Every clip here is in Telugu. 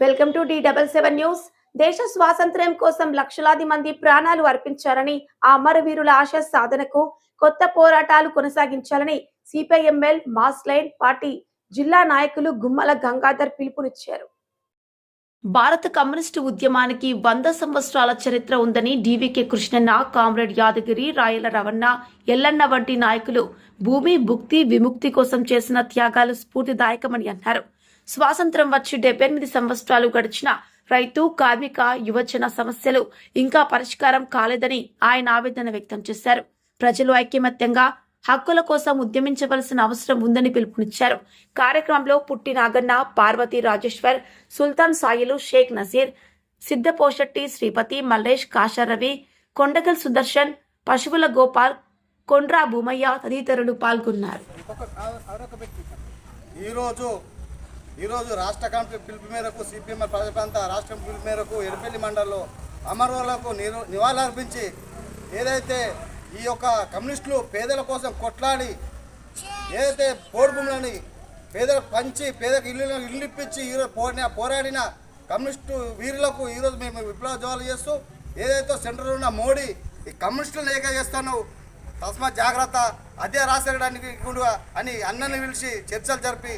Welcome to the double seven news. దేశ స్వాతంత్ర్యం కోసం లక్షలాది మంది ప్రాణాలు అర్పించారని ఆ అమరవీరుల ఆశ సాధనకు కొత్త పోరాటాలు కొనసాగించాలని సిపిఐఎంఎల్ మాస్లైన్ పార్టీ జిల్లా నాయకులు గుమ్మల గంగాధర్ పిలుపునిచ్చారు. భారత కమ్యూనిస్టు ఉద్యమానికి వంద సంవత్సరాల చరిత్ర ఉందని డివికే కృష్ణన్న కామ్రేడ్ యాదగిరి రాయల రవణ ఎల్లన్న వంటి నాయకులు భూమి భుక్తి విముక్తి కోసం చేసిన త్యాగాలు స్ఫూర్తిదాయకమని అన్నారు. స్వాతంత్రం వచ్చి డెబ్బై ఎనిమిది సంవత్సరాలు గడిచిన రైతు కార్మిక యువజన సమస్యలు ఇంకా పరిష్కారం కాలేదని ఆయన ఆవేదన వ్యక్తం చేశారు. ప్రజలు ఐక్యమత్యంగా హక్కుల కోసం ఉద్యమించవలసిన అవసరం ఉందని పిలుపునిచ్చారు. కార్యక్రమంలో పుట్టి నాగన్న పార్వతి రాజేశ్వర్ సుల్తాన్ సాయిలు షేక్ నజీర్ సిద్ధపోషెట్టి శ్రీపతి మల్లేష్ కాశారవి కొండగల్ సుదర్శన్ పశువుల గోపాల్ కొండ్రా భూమయ్య తదితరులు పాల్గొన్నారు. ఈరోజు ఈరోజు రాష్ట్ర కమిటీ పిలుపు మేరకు సిపిఎం ప్రజాప్రాంత రాష్ట్ర పిలుపు మేరకు ఎడపల్లి మండలంలో అమరులకు నిరు నివాళులర్పించి ఏదైతే ఈ యొక్క కమ్యూనిస్టులు పేదల కోసం కొట్లాడి ఏదైతే పోడు భూములని పేదలకు పంచి పేదలకు ఇల్లు ఇల్లు ఇప్పించి ఈరోజు పోరాడిన పోరాడిన కమ్యూనిస్టు వీరులకు ఈరోజు మేము విప్లవ జవాలు చేస్తూ ఏదైతే సెంటర్ ఉన్న మోడీ ఈ కమ్యూనిస్టులను ఏక చేస్తాను తస్మా జాగ్రత్త అదే రాసేయడానికి కూడా అని అన్నని పిలిచి చర్చలు జరిపి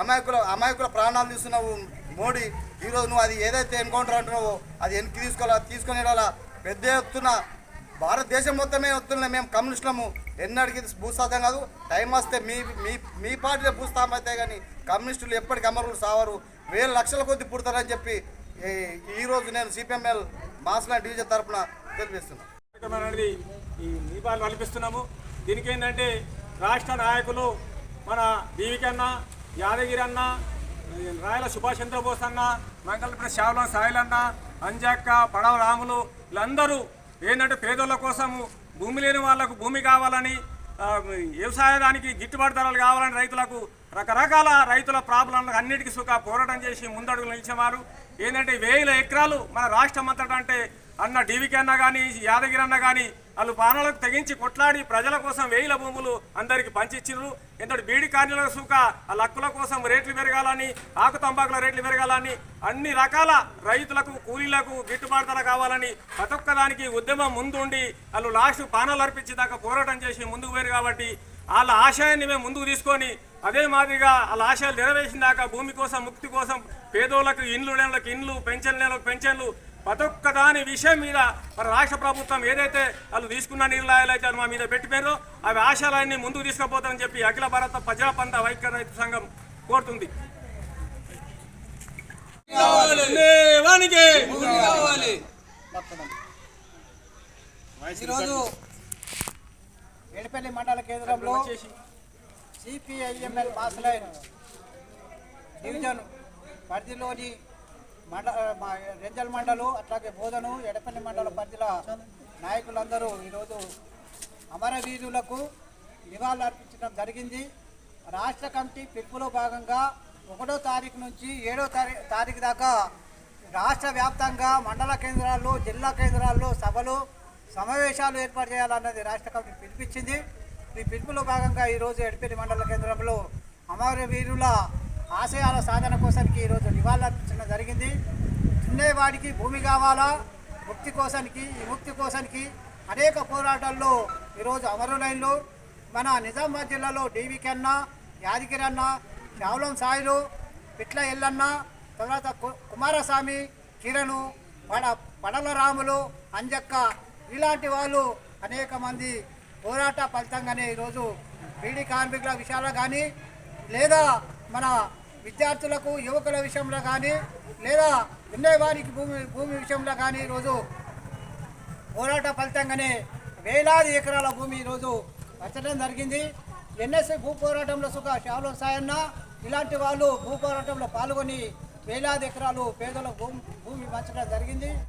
అమాయకుల అమాయకుల ప్రాణాలు తీస్తున్నావు మోడీ. ఈరోజు నువ్వు అది ఏదైతే ఎన్కౌంటర్ అంటున్నావో అది వెనక్కి తీసుకోవాలా తీసుకుని పెద్ద ఎత్తున భారతదేశం మొత్తమే వస్తున్న మేము కమ్యూనిస్టులము. ఎన్నడికి భూస్థాపం కాదు. టైం వస్తే మీ మీ మీ పార్టీలో భూస్థాపం అయితే కానీ కమ్యూనిస్టులు ఎప్పటికి అమరులు సావరు. వేల లక్షల కొద్ది పుడతారని చెప్పి ఈరోజు నేను సిపిఎంఎల్ మాస్లా డివిజన్ తరపున తెలిపిస్తున్నాను అనేది ఈ దీపాలు కల్పిస్తున్నాము దీనికి ఏంటంటే రాష్ట్ర నాయకులు మన దీవికి యాదగిరి అన్న రాయల సుభాష్ చంద్రబోస్ అన్న మంగళపురం సాయిల్ సాయిలన్న అంజక్క పడవ రాములు వీళ్ళందరూ ఏంటంటే పేదోళ్ళ కోసము భూమి లేని వాళ్ళకు భూమి కావాలని వ్యవసాయానికి గిట్టుబాటు ధరలు కావాలని రైతులకు రకరకాల రైతుల ప్రాబ్లంలకు అన్నిటికీ సుఖ పోరాటం చేసి ముందడుగులు నిలిచేవారు. ఏంటంటే వేల ఎకరాలు మన రాష్ట్రం అంతటా అంటే అన్న డివికి అన్న కానీ యాదగిరి అన్న కానీ వాళ్ళు పానాలకు తెగించి కొట్లాడి ప్రజల కోసం వేయిల భూములు అందరికి పంచిచ్చిర్రు ఎంతటి బీడి కార్యాల సుఖ వాళ్ళ హక్కుల కోసం రేట్లు పెరగాలని ఆకు తంబాకుల రేట్లు పెరగాలని అన్ని రకాల రైతులకు కూలీలకు గిట్టుబాటు ధర కావాలని ప్రతి ఒక్క ఉద్యమం ముందుండి వాళ్ళు లాస్ట్ పానాలు అర్పించేదాకా పోరాటం చేసి ముందుకు పోయారు కాబట్టి వాళ్ళ ఆశయాన్ని మేము ముందుకు తీసుకొని అదే మాదిరిగా వాళ్ళ ఆశయాలు నెరవేర్చిన దాకా భూమి కోసం ముక్తి కోసం పేదోళ్ళకు ఇండ్లు లేనులకు ఇండ్లు పెన్షన్ లేనులకు పెన్షన్లు ప్రతి ఒక్క దాని విషయం మీద మన రాష్ట్ర ప్రభుత్వం ఏదైతే వాళ్ళు తీసుకున్న నిర్ణయాలు అయితే మా మీద పెట్టిపోయారో అవి ఆశయాలన్నీ ముందుకు తీసుకుపోతామని చెప్పి అఖిల భారత ప్రజా పంత వైఖ్య రైతు సంఘం కోరుతుంది. ఈరోజు ఎడపల్లి మండల కేంద్రంలో సిపిఐఎంఎల్ మాసలైన్ డివిజన్ పరిధిలోని మండ రెంజల్ మండలు అట్లాగే బోధను ఎడపల్లి మండల పరిధిల నాయకులందరూ ఈరోజు అమరవీరులకు నివాళులు అర్పించడం జరిగింది. రాష్ట్ర కమిటీ పిలుపులో భాగంగా ఒకటో తారీఖు నుంచి ఏడో తారీ- తారీఖు దాకా రాష్ట్ర వ్యాప్తంగా మండల కేంద్రాల్లో జిల్లా కేంద్రాల్లో సభలు సమావేశాలు ఏర్పాటు చేయాలన్నది రాష్ట్ర కమిటీ పిలిపించింది. ఈ పిలుపులో భాగంగా ఈరోజు ఎడిపేటి మండల కేంద్రంలో అమరవీరుల ఆశయాల సాధన కోసానికి ఈరోజు నివాళులర్పించడం జరిగింది. దున్నేవాడికి భూమి కావాలా? ముక్తి కోసానికి ఈ ముక్తి కోసానికి అనేక పోరాటాల్లో ఈరోజు అమరులైన్లు. మన నిజామాబాద్ జిల్లాలో డీవీకి అన్న యాదగిరి అన్న సాయిలు పిట్ల ఎల్లన్న తర్వాత కు- కుమారస్వామి కిరణు పడ పడల రాములు అంజక్క ఇలాంటి వాళ్ళు అనేక మంది పోరాట ఫలితంగానే ఈరోజు బీడీ కార్మికుల విషయాల్లో కానీ లేదా మన విద్యార్థులకు యువకుల విషయంలో కానీ లేదా విన్నవారికి భూమి భూమి విషయంలో కానీ ఈరోజు పోరాట ఫలితంగానే వేలాది ఎకరాల భూమి ఈరోజు వచ్చడం జరిగింది. ఎన్ఎస్ఐ భూ పోరాటంలో సుఖ శావలం సాయన్న ఇలాంటి వాళ్ళు భూ పోరాటంలో పాల్గొని వేలాది ఎకరాలు పేదల భూమి భూమి పంచడం జరిగింది.